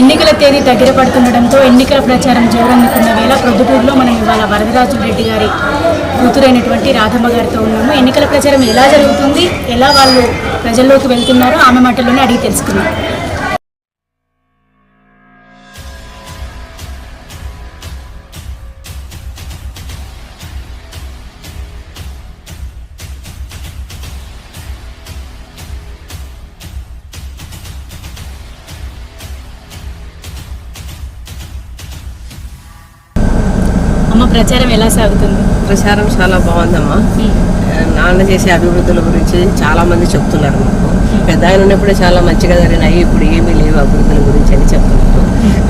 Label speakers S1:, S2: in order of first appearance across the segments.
S1: ఎన్నికల తేదీ దగ్గర పడుతుండటంతో ఎన్నికల ప్రచారం జోరందుకున్న వేళ ప్రొద్దుటూరులో మనం ఇవాళ వరదరాజు రెడ్డి గారి కూతురైనటువంటి రాధమ్మ గారితో ఉన్నాము. ఎన్నికల ప్రచారం ఎలా జరుగుతుంది? ఎలా వాళ్ళు ప్రజల్లోకి వెళ్తున్నారో ఆమె మాటల్లోనే అడిగి తెలుసుకున్నాం అమ్మ ప్రచారం ఎలా సాగుతుంది?
S2: ప్రచారం చాలా బాగుందమ్మా. నాన్న చేసే అభివృద్ధుల గురించి చాలా మంది చెప్తున్నారు మాకు. పెద్ద ఆయన ఉన్నప్పుడే చాలా మంచిగా జరిగినాయి ఇప్పుడు ఏమీ లేవు అభివృద్ధుల గురించి అని చెప్తున్నారు.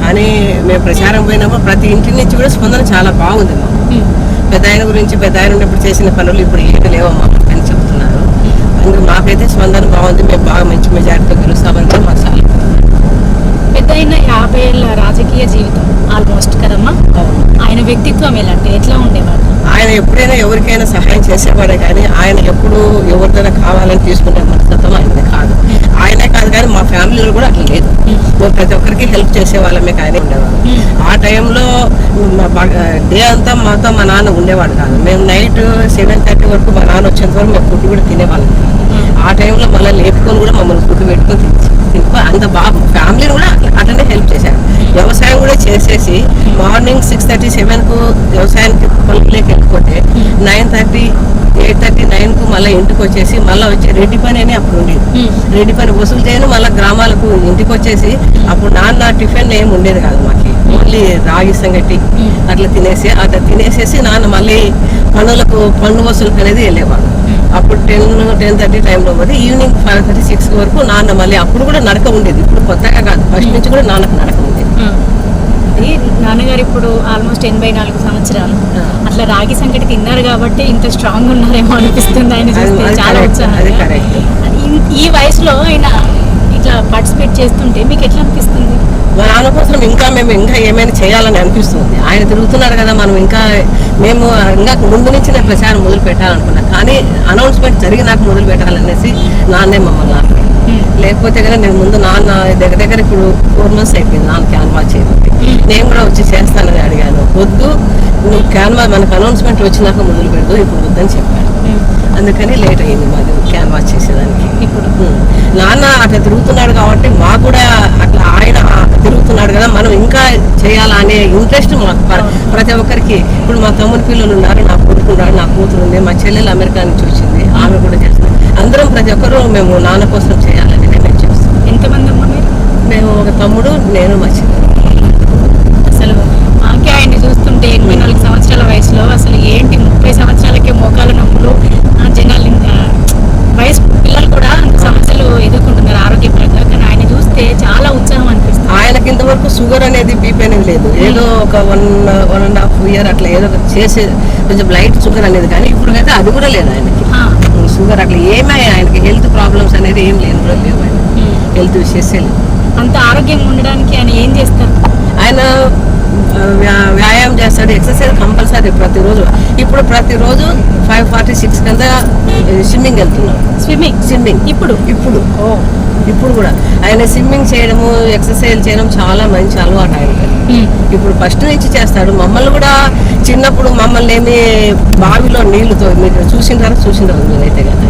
S2: కానీ మేము ప్రచారం పోయినప్పుడు ప్రతి ఇంటి నుంచి కూడా స్పందన చాలా బాగుంది మాకు. పెద్ద ఆయన గురించి పెద్ద ఆయన ఉన్నప్పుడు చేసిన పనులు ఇప్పుడు ఏమీ లేవమ్మా అని చెప్తున్నారు. అందుకు మాకైతే స్పందన బాగుంది మేము బాగా మంచి మెజార్టీతో గెలుస్తామని మాకు చాలా
S1: అయిన యాభై ఏళ్ళ రాజకీయ జీవితం. ఆల్మోస్ట్ కదమ్మా. ఆయన వ్యక్తిత్వం ఎలాంటి ఎట్లా ఉండేవాడు?
S2: ఆయన ఎప్పుడైనా ఎవరికైనా సహాయం చేసేవాడే కానీ ఆయన ఎప్పుడు ఎవరిదైనా కావాలని తీసుకునే మనస్తత్వం ఆయనది కాదు. ఆయనే కాదు కానీ మా ఫ్యామిలీలో కూడా అట్లా లేదు. ప్రతి ఒక్కరికి హెల్ప్ చేసే వాళ్ళమే కానీ ఉండేవాడు. ఆ టైంలో డే అంతా మాతో మా నాన్న ఉండేవాడు కాదు. మేము నైట్ సెవెన్ థర్టీ వరకు మా నాన్న వచ్చేంత వరకు మేము ఫుడ్ కూడా తినేవాళ్ళం కాదు. ఆ టైంలో మళ్ళీ లేపుకొని కూడా మమ్మల్ని ఫుడ్ పెట్టుకొని తినుకో అంత బాగా ఫ్యామిలీని కూడా అట్లా- అట్లనే హెల్ప్ చేశారు. వ్యవసాయం కూడా చేసేసి మార్నింగ్ సిక్స్ థర్టీ సెవెన్కు వ్యవసాయానికి పొలంలోకి వెళ్ళిపోతే నైన్ థర్టీ ఎయిట్ థర్టీ నైన్కు మళ్ళీ ఇంటికి వచ్చేసి మళ్ళీ వచ్చి రెడ్డి పని అని అప్పుడు ఉండేది. రెడ్డి పని వసూలు చేయను మళ్ళీ గ్రామాలకు ఇంటికి వచ్చేసి అప్పుడు నాన్న టిఫిన్ ఏం ఉండేది కాదు మాకు. ఓన్లీ రాగి సంగటి అట్లా తినేసి అట్లా తినేసేసి నాన్న మళ్ళీ పనులకు పన్ను వసూలుకు అనేది వెళ్ళేవాడు అప్పుడు టెన్ టెన్ థర్టీ టైంలో పోతే ఈవినింగ్ ఫైవ్ థర్టీ సిక్స్ వరకు నాన్న మళ్ళీ అప్పుడు కూడా నడక ఉండేది. ఇప్పుడు కొత్తగా కాదు. ఫస్ట్ నుంచి కూడా నాన్నకు నడక ఉండేది.
S1: నాన్నగారు ఇప్పుడు ఆల్మోస్ట్ ఎనభై నాలుగు సంవత్సరాలు. అట్లా రాగి సంకటి తిన్నారు కాబట్టి ఇంత స్ట్రాంగ్ ఉన్నారేమో అనిపిస్తుంది ఆయన చూస్తే. చాలా. ఈ- ఈ వయసులో ఆయన ఇట్లా పార్టిసిపేట్ చేస్తుంటే మీకు ఎట్లా అనిపిస్తుంది?
S2: మా నాన్న కోసం ఇంకా మేము ఇంకా ఏమైనా చేయాలని అనిపిస్తుంది. ఆయన తిరుగుతున్నాడు కదా మనం ఇంకా మేము ఇంకా ముందు నుంచి నేను ప్రచారం మొదలు పెట్టాలనుకున్నా. కానీ అనౌన్స్మెంట్ జరిగినాక మొదలు పెట్టాలనేసి నాన్నే మమ్మల్ని ఆపాడు. లేకపోతే కదా నేను ముందు నాన్న దగ్గర దగ్గర ఇప్పుడు ఫోర్ మంత్స్ అయిపోయింది నాన్న క్యాన్వా చేయబట్టి. నేను కూడా వచ్చి చేస్తానని అడిగాను. వద్దు నువ్వు క్యాన్వా మనకు అనౌన్స్మెంట్ వచ్చినాక మొదలు పెడదు ఇప్పుడు వద్దని చెప్పాడు. అందుకని లేట్ అయింది మాది క్యాన్వాస్ చేసేదానికి.
S1: ఇప్పుడు.
S2: నాన్న అట్లా తిరుగుతున్నాడు కాబట్టి మాకు కూడా అట్లా ఆయన తిరుగుతున్నాడు కదా మనం ఇంకా చేయాలా అనే ఇంట్రెస్ట్ మాకు ప్ర- ప్రతి ఒక్కరికి. ఇప్పుడు మా తమ్ముని పిల్లలు ఉన్నారు నా కొడుకు ఉన్నాడు నా కూతురు ఉంది మా చెల్లెలు అమెరికా నుంచి వచ్చింది ఆమె కూడా చేస్తుంది. అందరం ప్రతి ఒక్కరు మేము నాన్న కోసం చేయాలని నేను చేస్తాం.
S1: ఎంతమంది
S2: మేము ఒక తమ్ముడు నేను మా చెల్లెలు.
S1: అసలు మాకే ఆయన్ని చూస్తుంటే ఎనభై నాలుగు సంవత్సరాల వయసులో అసలు ఏంటి ముప్పై సంవత్సరాలకే మోకాలు నొప్పులు? జనాలు వయసు పిల్లలు కూడా అంత సమస్యలు ఎదుర్కొంటున్నారు ఆరోగ్యపరంగా. కానీ ఆయన చూస్తే చాలా ఉత్సాహం అనిపిస్తుంది.
S2: ఆయనకి ఇంతవరకు షుగర్ అనేది బీపీ అనేది లేదు. ఏదో ఒక one one and half year అట్లా ఏదో చేసే కొంచెం లైట్ షుగర్ అనేది కానీ ఇప్పుడైతే అది కూడా లేదు ఆయనకి. షుగర్ అట్లా ఏమీ ఆయనకి హెల్త్ ప్రాబ్లమ్స్ అనేది ఏం కూడా లేవు ఆయన. హెల్త్ విషయసే
S1: అంత ఆరోగ్యంగా ఉండడానికి ఆయన ఏం చేస్తారు?
S2: ఆయన వ్యాయామం చేస్తాడు ఎక్సర్సైజ్ కంపల్సరీ ప్రతిరోజు. ఇప్పుడు ప్రతిరోజు ఫైవ్ ఫార్టీ సిక్స్ కింద స్విమ్మింగ్ వెళ్తున్నాడు
S1: స్విమ్మింగ్
S2: స్విమ్మింగ్
S1: ఇప్పుడు?
S2: ఇప్పుడు. ఇప్పుడు కూడా. ఆయన స్విమ్మింగ్ చేయడము ఎక్సర్సైజ్ చేయడం చాలా మంచి అలవాటు ఆయనకి.
S1: ఉమ్.
S2: ఇప్పుడు ఫస్ట్ నుంచి చేస్తాడు. మమ్మల్ని కూడా చిన్నప్పుడు మమ్మల్ని ఏమి బావిలో నీళ్ళుతో మీరు చూసింటారా చూసింటారు మీరైతే కదా.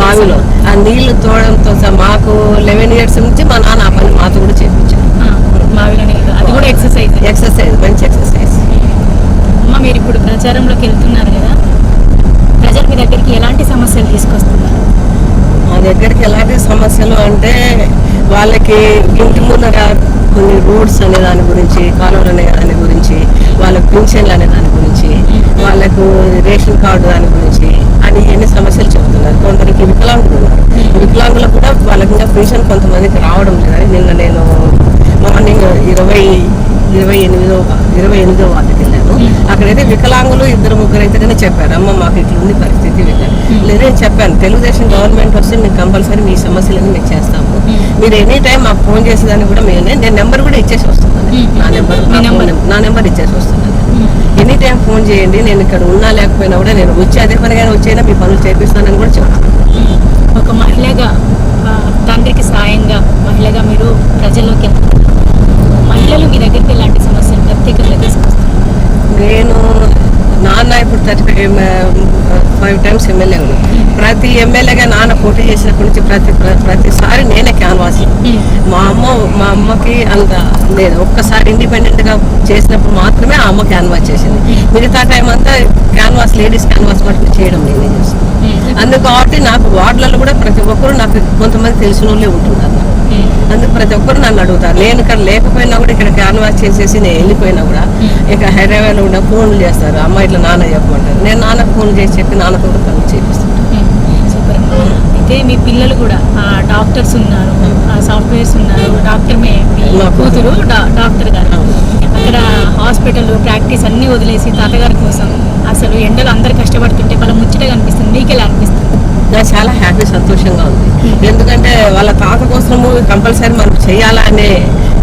S2: బావిలో. ఆ నీళ్ళు తోడడంతో సహా మాకు లెవెన్ ఇయర్స్ నుంచి మా నాన్న ఆ పని మాతో కూడా చేయించారు
S1: ఆ, బావిలోనే కదా. అది కూడా ఎక్సర్సైజ్
S2: ఎక్సర్సైజ్ మంచి ఎక్సర్సైజ్
S1: అమ్మ మీరు ఇప్పుడు ప్రచారంలోకి వెళ్తున్నారు కదా ప్రజలు మీ దగ్గరికి ఎలాంటి సమస్యలు తీసుకొస్తున్నారు?
S2: మా దగ్గరికి ఎలాంటి సమస్యలు అంటే వాళ్ళకి ఇంటి ముందర కొన్ని రోడ్స్ అనే దాని గురించి కాలువలు అనే దాని గురించి వాళ్ళకి పింఛన్లు అనే దాని గురించి వాళ్ళకు రేషన్ కార్డు దాని గురించి అని ఎన్ని సమస్యలు చెబుతున్నారు. కొందరికి వికలాంగులు ఉన్నారు. వికలాంగులకు కూడా వాళ్ళకి ఇంకా పెన్షన్ కొంతమందికి రావడం లేదని నిన్న నేను మార్నింగ్ ఇరవై ఇరవై ఎనిమిదో ఇరవై ఎనిమిదో వార్డుకి వెళ్ళాను. అక్కడైతే వికలాంగులు ఇద్దరు ముగ్గురు అయితే కానీ చెప్పారు. అమ్మ మాకు ఇట్లా ఉంది పరిస్థితి లేదే చెప్పాను తెలుగుదేశం గవర్నమెంట్ వస్తే మేము కంపల్సరీ మీ సమస్యలను మేము చేస్తాము. మీరు ఎనీ టైం మాకు ఫోన్ చేసేదాన్ని కూడా మేము. నేను నెంబర్ కూడా ఇచ్చేసి వస్తున్నాను. నా నెంబర్? నా నెంబర్. ఇచ్చేసి వస్తున్నాను. ఎనీ టైం ఫోన్ చేయండి. నేను ఇక్కడ ఉన్నా లేకపోయినా కూడా నేను వచ్చి అదే పనిగా వచ్చైనా మీ పనులు చేపిస్తానని కూడా చెప్తాను
S1: ఒక మహిళగా తండ్రికి సాయంగా మహిళగా మీరు ప్రజల్లోకి పిల్లలు మీ దగ్గరికి ఎలాంటి సమస్యలు ప్రత్యేకంగా తీసుకొస్తారు నేను నాన్న ఇప్పుడు థర్టీ
S2: ఫైవ్ టైమ్స్ ఎమ్మెల్యే ఉన్నాను hmm. ప్రతి ఎమ్మెల్యేగా నాన్న పోటీ చేసినప్పటి నుంచి ప్రతి ప్రతిసారి నేనే క్యాన్వాస్ hmm. మా అమ్మ మా అమ్మకి అంత లేదు. ఒక్కసారి ఇండిపెండెంట్గా చేసినప్పుడు మాత్రమే ఆ అమ్మ క్యాన్వాస్ చేసింది. Hmm. మిగతా టైం అంతా క్యాన్వాస్ లేడీస్ క్యాన్వాస్ మటుకు చేయడం నేనే చేస్తాను అందుకు కాబట్టి నాకు వార్డులలో కూడా ప్రతి ఒక్కరు నాకు కొంతమంది తెలిసిన వాళ్ళే ఉంటున్నారు. అందుకు ప్రతి ఒక్కరు నన్ను అడుగుతారు. నేను ఇక్కడ లేకపోయినా కూడా ఇక్కడ క్యాన్వాస్ చేసేసి నేను వెళ్ళిపోయినా కూడా ఇక హైదరాబాద్లో ఉన్న ఫోన్లు చేస్తారు. అమ్మ ఇట్లా నాన్న చెప్పమంటారు నేను నాన్నకు ఫోన్ చేసి చెప్పి నాన్నతో కూడా పనులు చేపిస్తాను.
S1: సూపర్ అయితే మీ పిల్లలు కూడా డాక్టర్స్ ఉన్నారు సాఫ్ట్వేర్స్ ఉన్నారు. డాక్టర్ మే
S2: కూతురు.
S1: డాక్టర్ గారు. అక్కడ హాస్పిటల్ ప్రాక్టీస్ అన్ని వదిలేసి తాతగారి కోసం అసలు ఎండలు అందరు కష్టపడుతుంటే వాళ్ళ ముచ్చటగా అనిపిస్తుంది మీకు ఎలా అనిపిస్తుంది?
S2: నాకు చాలా హ్యాపీ సంతోషంగా ఉంది. ఎందుకంటే వాళ్ళ తాత కోసము కంపల్సరీ మనం చేయాలనే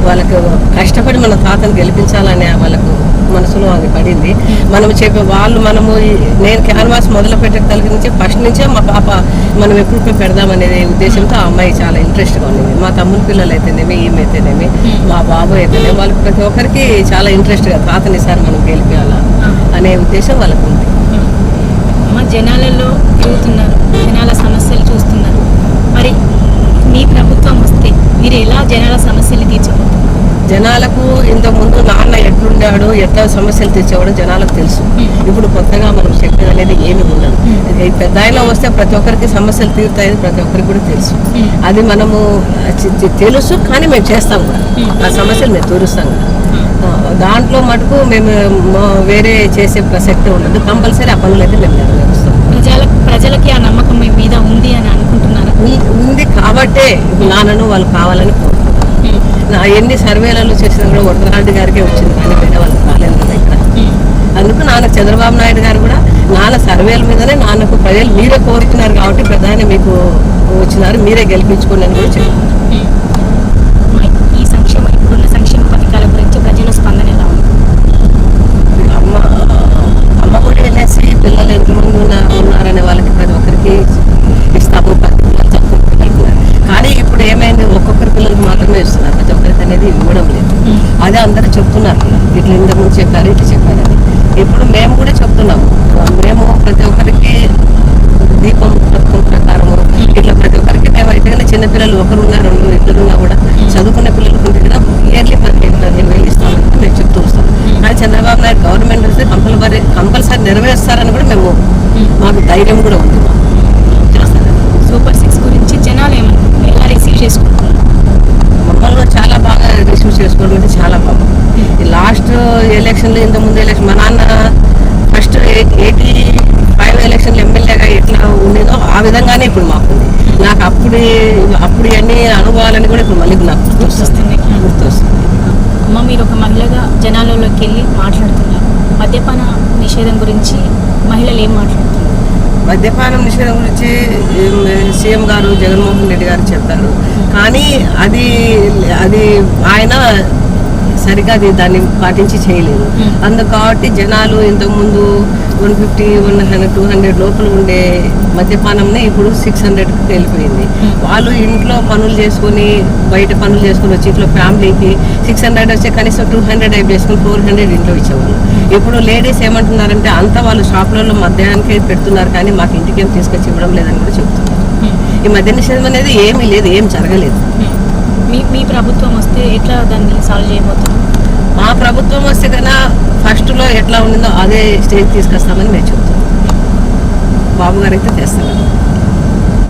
S2: వాళ్ళకు కష్టపడి మన తాతను గెలిపించాలనే వాళ్ళకు మనసులో అది పడింది. మనం చెప్పే వాళ్ళు మనము నేను క్యాన్వాస్ మొదలు పెట్టే కలిగి నుంచి ఫస్ట్ నుంచే మా పాప మనం ఎప్పుడు పెడదామనే ఉద్దేశంతో ఆ అమ్మాయి చాలా ఇంట్రెస్ట్గా ఉంది మా తమ్ముని పిల్లలు అయితేనేమి ఈమె అయితేనేమి మా బాబు అయితేనేమి వాళ్ళకి ప్రతి ఒక్కరికి చాలా ఇంట్రెస్ట్గా తాతని సార్ మనం గెలిపించాలా అనే ఉద్దేశం వాళ్ళకు ఉంది.
S1: జనాలలో తిరుగుతున్నారు జనాల సమస్యలు చూస్తున్నారు. మరి మీ ప్రభుత్వం వస్తే మీరు ఎలా జనాల సమస్యలు తీర్చబోతున్నారు?
S2: జనాలకు ఇంతకు ముందు నాన్న ఎట్లుండాడు ఎట్లా సమస్యలు తెచ్చేవాడు జనాలకు తెలుసు. ఇప్పుడు కొత్తగా మనం చెప్పేది అనేది ఏమి ఉండదు. పెద్ద ఆయన వస్తే ప్రతి ఒక్కరికి సమస్యలు తీరుతాయని ప్రతి ఒక్కరికి కూడా తెలుసు. అది మనము తెలుసు కానీ మేము చేస్తాం కూడా. ఆ సమస్యలు మేము తీరుస్తాం కూడా. దాంట్లో మటుకు మేము వేరే చేసే ప్రసక్తి ఉండదు. కంపల్సరీ ఆ పనులు అయితే మేము నెరవేరుస్తాం
S1: ప్రజల ప్రజలకి ఆ నమ్మకం మీ మీద ఉంది అని అనుకుంటున్నారా
S2: ఉం- ఉంది కాబట్టే నాన్నను వాళ్ళు కావాలని నా ఎన్ని సర్వేలలో చేసినా కూడా వరదరాజు గారికే వచ్చింది కానీ వేరే వాళ్ళకి రాలేదు ఇక్కడ. అందుకు నాన్న చంద్రబాబు నాయుడు గారు కూడా నాన్న సర్వేల మీదనే నాన్నకు ప్రజలు మీరే కోరుతున్నారు కాబట్టి ప్రధాని మీకు వచ్చినారు మీరే గెలిపించుకోండి అని కూడా చెప్పారు. అమ్మ అమ్మ కూడా వెళ్ళేసి పిల్లలు ఎంతమంది ఉన్నా- ఉన్నారనే వాళ్ళకి ప్రతి ఒక్కరికి అనేది ఇవ్వడం లేదు. అదే అందరూ చెప్తున్నారు. ఇట్లా ఇంత ముందు చెప్పారు ఇట్లా చెప్పారని ఇప్పుడు మేము కూడా చెప్తున్నాము. మేము ప్రతి ఒక్కరికి దీపం పథకం ప్రకారము ఇట్లా ప్రతి ఒక్కరికి మేము అయితే చిన్నపిల్లలు ఒకరున్నా రెండు ఇద్దరున్నా కూడా చదువుకునే పిల్లలకు ఉంటే కూడా ఇయర్లీ పదిహేను పదిహేను వేలు మేము చెప్తూ వస్తాం. కానీ చంద్రబాబు నాయుడు గవర్నమెంట్ వస్తే కంపల్సరీ కంపల్సరీ నెరవేరుస్తారని కూడా మేము మాకు ధైర్యం కూడా ఉంది.
S1: సూపర్ సిక్స్ గురించి జనాలు ఏమో ఎలా రిసీవ్ చేసుకుంటున్నారు?
S2: బాగా చేసుకోవడం అంటే చాలా పాపం. ఈ లాస్ట్ ఎలక్షన్లో ఇంత ముందు ఎలక్షన్ మా నాన్న ఫస్ట్ ఎయిటీ ఫైవ్ ఎలక్షన్లు ఎమ్మెల్యేగా ఎట్లా ఉండేదో ఆ విధంగానే ఇప్పుడు మాకు నాకు అప్పుడు అప్పుడు అన్ని అనుభవాలని కూడా ఇప్పుడు మళ్ళీ నాకు గుర్తొస్తుంది గుర్తొస్తుంది
S1: అమ్మ మీరు ఒక మహిళగా జనాలలోకి వెళ్ళి మాట్లాడుతున్నారు. మద్యపాన నిషేధం గురించి మహిళలు ఏం మాట్లాడుతున్నారు?
S2: మద్యపానం నిషేధం గురించి సీఎం గారు జగన్మోహన్ రెడ్డి గారు చెప్పారు. కానీ అది అది ఆయన సరిగా అది దాన్ని పాటించి చేయలేదు.
S1: Hmm.
S2: అందుకు కాబట్టి జనాలు ఇంతకుముందు one fifty one hundred two hundred లోపల ఉండే మద్యపానంనే ఇప్పుడు సిక్స్ హండ్రెడ్కి వెళ్ళిపోయింది.
S1: Hmm.
S2: వాళ్ళు ఇంట్లో పనులు చేసుకొని బయట పనులు చేసుకొని వచ్చి ఇంట్లో ఫ్యామిలీకి సిక్స్ హండ్రెడ్ వచ్చే కనీసం టూ హండ్రెడ్ అయి వేసుకొని ఫోర్ హండ్రెడ్ ఇంట్లో ఇచ్చేవాళ్ళు. ఇప్పుడు లేడీస్ ఏమంటున్నారంటే అంతా వాళ్ళు షాపులలో మధ్యాహ్నానికి పెడుతున్నారు కానీ మాకు ఇంటికి ఏం తీసుకొచ్చి ఇవ్వడం లేదని కూడా చెప్తున్నారు. ఈ మద్య నిషేధం అనేది ఏమీ లేదు ఏం జరగలేదు.
S1: మీ మీ ప్రభుత్వం వస్తే ఎట్లా దాన్ని సాల్వ్ చేయబోతున్నారు
S2: మా ప్రభుత్వం వస్తే కన్నా ఫస్ట్లో ఎట్లా ఉండిందో అదే స్టేజ్ తీసుకొస్తామని మేము చెప్తున్నాం. బాబు గారు అయితే చేస్తాను